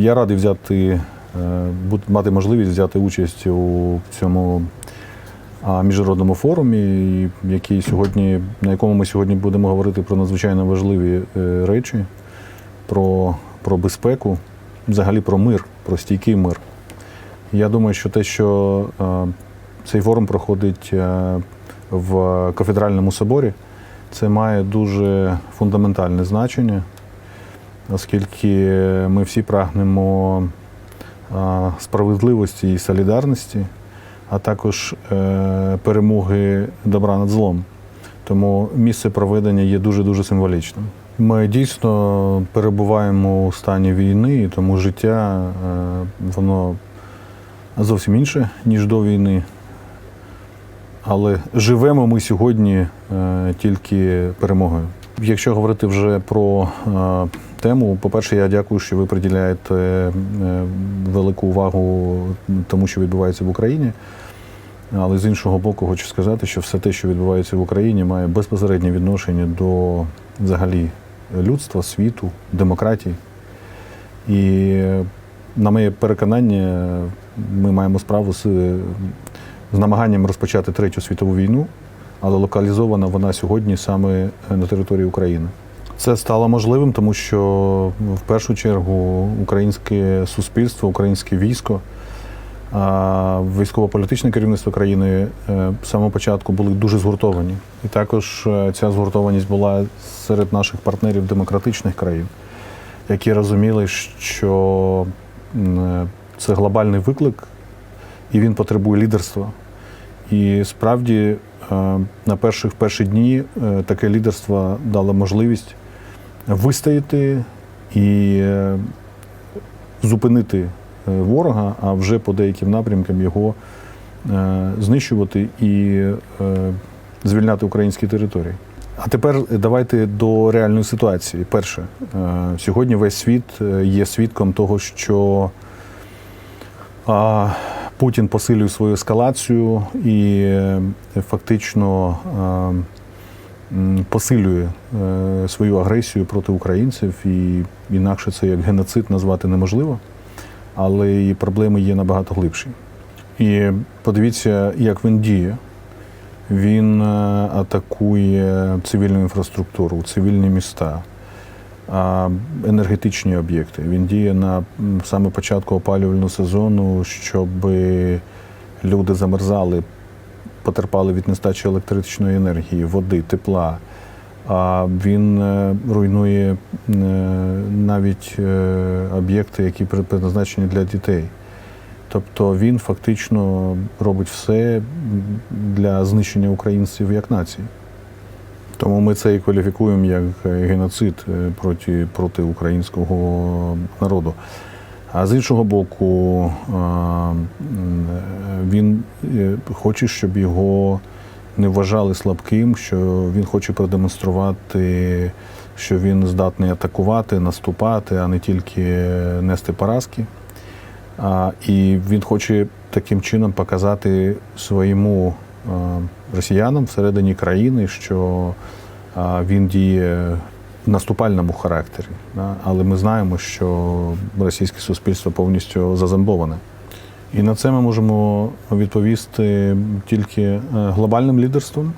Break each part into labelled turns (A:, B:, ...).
A: Я радий взяти, е, мати можливість взяти участь у цьому міжнародному форумі, який сьогодні, на якому ми сьогодні будемо говорити про надзвичайно важливі е, речі, про, про безпеку, взагалі про мир, про стійкий мир. Я думаю, що те, що е, цей форум проходить в кафедральному соборі, це має дуже фундаментальне значення, оскільки ми всі прагнемо справедливості і солідарності, а також е, перемоги добра над злом. Тому місце проведення є дуже-дуже символічним. Ми дійсно перебуваємо у стані війни, тому життя е, воно зовсім інше, ніж до війни. Але живемо ми сьогодні е, тільки перемогою. Якщо говорити вже про тему, по-перше, я дякую, що ви приділяєте е, велику увагу тому, що відбувається в Україні. Але з іншого боку, хочу сказати, що все те, що відбувається в Україні, має безпосереднє відношення до взагалі людства, світу, демократії. І на моє переконання, ми маємо справу з, з намаганням розпочати третю світову війну, але локалізована вона сьогодні саме на території України. Це стало можливим, тому що в першу чергу українське суспільство, українське військо, військово-політичне керівництво країни е, з самого початку були дуже згуртовані. І також е, ця згуртованість була серед наших партнерів демократичних країн, які розуміли, що е, це глобальний виклик, і він потребує лідерства. І справді на перших перші дні таке лідерство дало можливість вистояти і е, зупинити е, ворога, а вже по деяким напрямкам його е, знищувати і звільняти українські території. А тепер давайте до реальної ситуації. Перше, сьогодні весь світ є свідком того, що Путін посилює свою ескалацію і фактично посилює е, свою агресію проти українців, і інакше це як геноцид назвати неможливо, але і проблеми є набагато глибші. І подивіться, як він діє. Він е, атакує цивільну інфраструктуру, цивільні міста, енергетичні об'єкти. Він діє на саме початку опалювального сезону, щоб люди замерзали, потерпали від нестачі електричної енергії, води, тепла. А він е, руйнує е, навіть е, об'єкти, які при- предназначені для дітей. Тобто він фактично робить все для знищення українців як нації. Тому ми це і кваліфікуємо як геноцид проти, проти українського народу. А з іншого боку, е, він е, хоче, щоб його не вважали слабким, що він хоче продемонструвати, що він здатний атакувати, наступати, а не тільки нести поразки. І він хоче таким чином показати своєму е, росіянам всередині країни, що він діє наступальному характері. да. Але ми знаємо, що російське суспільство повністю зазомбоване. І на це ми можемо відповісти тільки е, глобальним лідерством,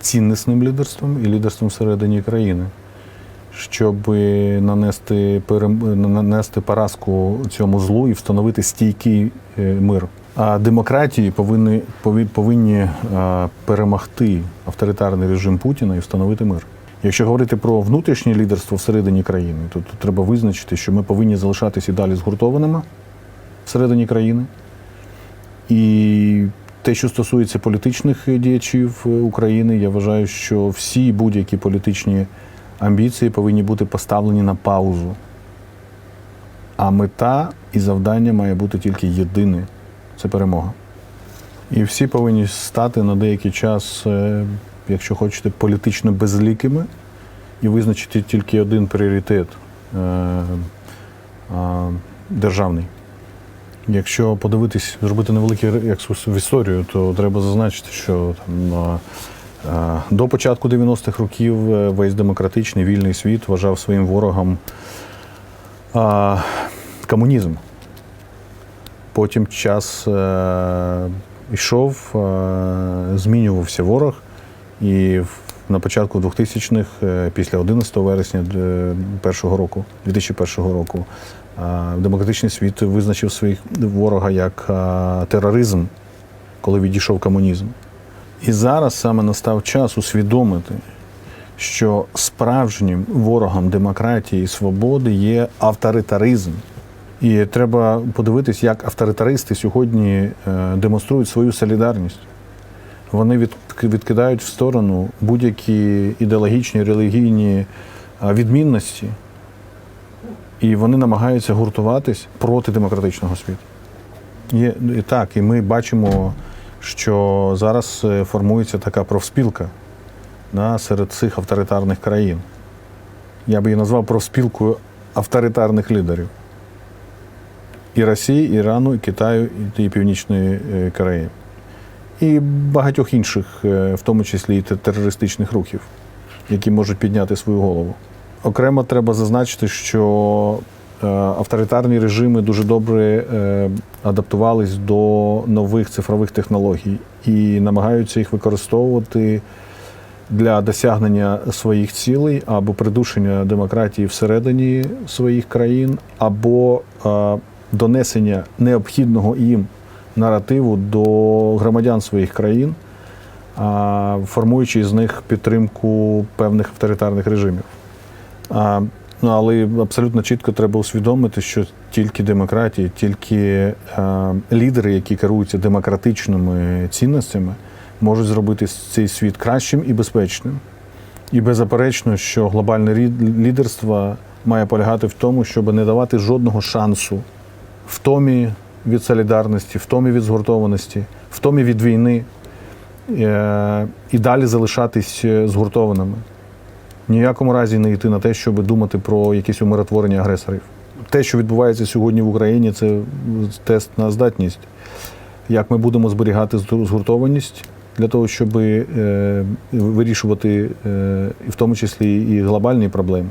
A: ціннісним лідерством і лідерством всередині країни щоб нанести, нанести поразку цьому злу і встановити стійкий е, мир. А демократії повинні, повинні е, перемогти авторитарний режим Путіна і встановити мир. Якщо говорити про внутрішнє лідерство всередині країни, то тут треба визначити, що ми повинні залишатися і далі згуртованими всередині країни. І те, що стосується політичних діячів е, України, я вважаю, що всі будь-які політичні амбіції повинні бути поставлені на паузу. А мета і завдання має бути тільки єдине це перемога. І всі повинні стати на деякий час, е, якщо хочете, політично безлікими і визначити тільки один пріоритет е, державний. Якщо подивитись, зробити невеликий екскурс в історію, то треба зазначити, що там до початку 90-х років е, весь демократичний вільний світ вважав своїм ворогом комунізм. Потім час е, йшов, е, змінювався ворог, і в- на початку 2000-х, е, після 11 вересня е, першого року, 2001 року, е, демократичний світ визначив своїх ворога як тероризм, коли відійшов комунізм. І зараз саме настав час усвідомити, що справжнім ворогом демократії і свободи є авторитаризм. І треба подивитись, як авторитаристи сьогодні демонструють свою солідарність. Вони від, відкидають в сторону будь-які ідеологічні, релігійні відмінності, і вони намагаються гуртуватись проти демократичного світу. Є, і так, і ми бачимо, що зараз е, формується така профспілка да, серед цих авторитарних країн. Я би її назвав профспілкою авторитарних лідерів. І Росії, і Ірану, і Китаю, і Північної е, Кореї. І багатьох інших, е, в тому числі і терористичних рухів, які можуть підняти свою голову. Окремо треба зазначити, що е, авторитарні режими дуже добре е, адаптувались до нових цифрових технологій і намагаються їх використовувати для досягнення своїх цілей або придушення демократії всередині своїх країн, або донесення необхідного їм наративу до громадян своїх країн, формуючи з них підтримку певних авторитарних режимів. Ну, але абсолютно чітко треба усвідомити, що тільки демократія, тільки лідери, які керуються демократичними цінностями, можуть зробити цей світ кращим і безпечним. І беззаперечно, що глобальне лідерство має полягати в тому, щоб не давати жодного шансу втомі від солідарності, втомі від згуртованості, втомі від війни е, і далі залишатись е, згуртованими. Ні в якому разі не йти на те, щоб думати про якесь умиротворення агресорів. Те, що відбувається сьогодні в Україні, це тест на здатність. Як ми будемо зберігати згуртованість для того, щоб е, вирішувати в тому числі і глобальні проблеми.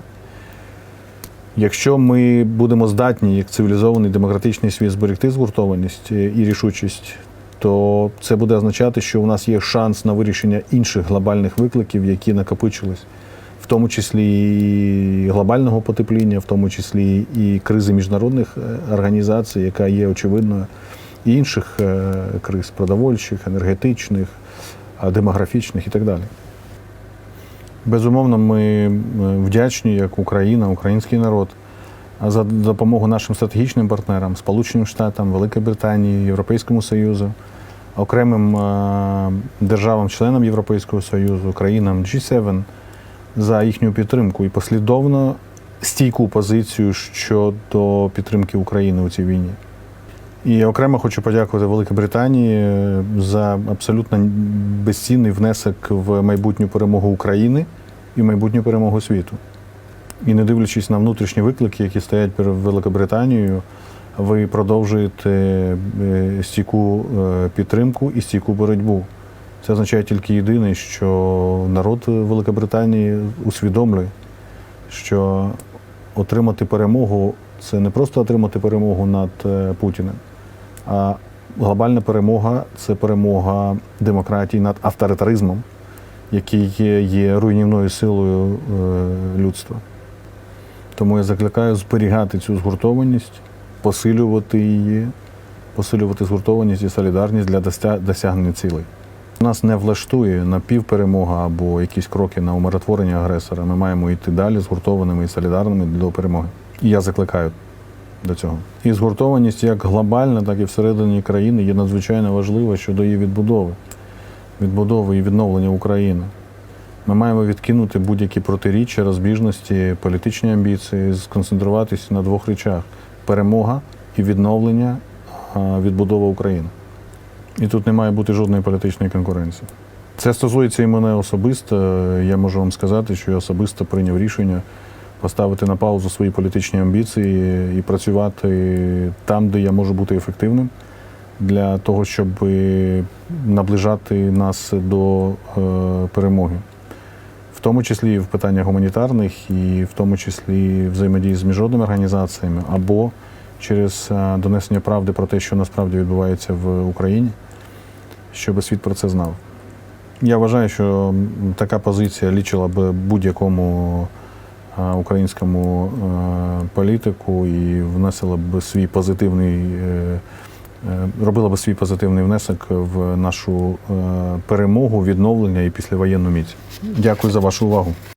A: Якщо ми будемо здатні, як цивілізований демократичний світ, зберегти згуртованість е, і рішучість, то це буде означати, що у нас є шанс на вирішення інших глобальних викликів, які накопичились, в тому числі і глобального потепління, в тому числі і кризи міжнародних е, організацій, яка є очевидною, і інших е, криз продовольчих, енергетичних, демографічних і так далі. Безумовно, ми е, вдячні як Україна, український народ за допомогу нашим стратегічним партнерам, Сполученим Штатам, Великій Британії, Європейському Союзу, окремим е, державам-членам Європейського Союзу, країнам G7 за їхню підтримку і послідовно стійку позицію щодо підтримки України у цій війні. І окремо хочу подякувати Великій Британії е, за абсолютно безцінний внесок в майбутню перемогу України і майбутню перемогу світу. І не дивлячись на внутрішні виклики, які стоять перед Великобританією, ви продовжуєте е, стійку е, підтримку і стійку боротьбу. Це означає тільки єдине, що народ Великобританії усвідомлює, що отримати перемогу це не просто отримати перемогу над Путіним, а глобальна перемога це перемога демократії над авторитаризмом, який є, руйнівною силою е, людства. Тому я закликаю зберігати цю згуртованість, посилювати її, посилювати згуртованість і солідарність для досягнення цілей. Нас не влаштує напівперемога або якісь кроки на умиротворення агресора. Ми маємо йти далі згуртованими і солідарними до перемоги. І я закликаю до цього. І згуртованість як глобальна, так і всередині країни є надзвичайно важлива щодо її відбудови, відбудови і відновлення України. Ми маємо відкинути будь-які протиріччя, розбіжності, політичні амбіції, сконцентруватися на двох речах: перемога і відновлення, відбудова України. І тут не має бути жодної політичної конкуренції. Це стосується і мене особисто. Я можу вам сказати, що я особисто прийняв рішення поставити на паузу свої політичні амбіції і працювати там, де я можу бути ефективним, для того, щоб наближати нас до е, перемоги. В тому числі в питаннях гуманітарних, і в тому числі взаємодії з міжнародними організаціями, або через е, донесення правди про те, що насправді відбувається в Україні, щоб світ про це знав. Я вважаю, що така позиція лічила б будь-якому е, українському е, політику і внесла б свій позитивний, е, е, робила б свій позитивний внесок в нашу е, перемогу, відновлення і післявоєнну міць. Дякую за вашу увагу.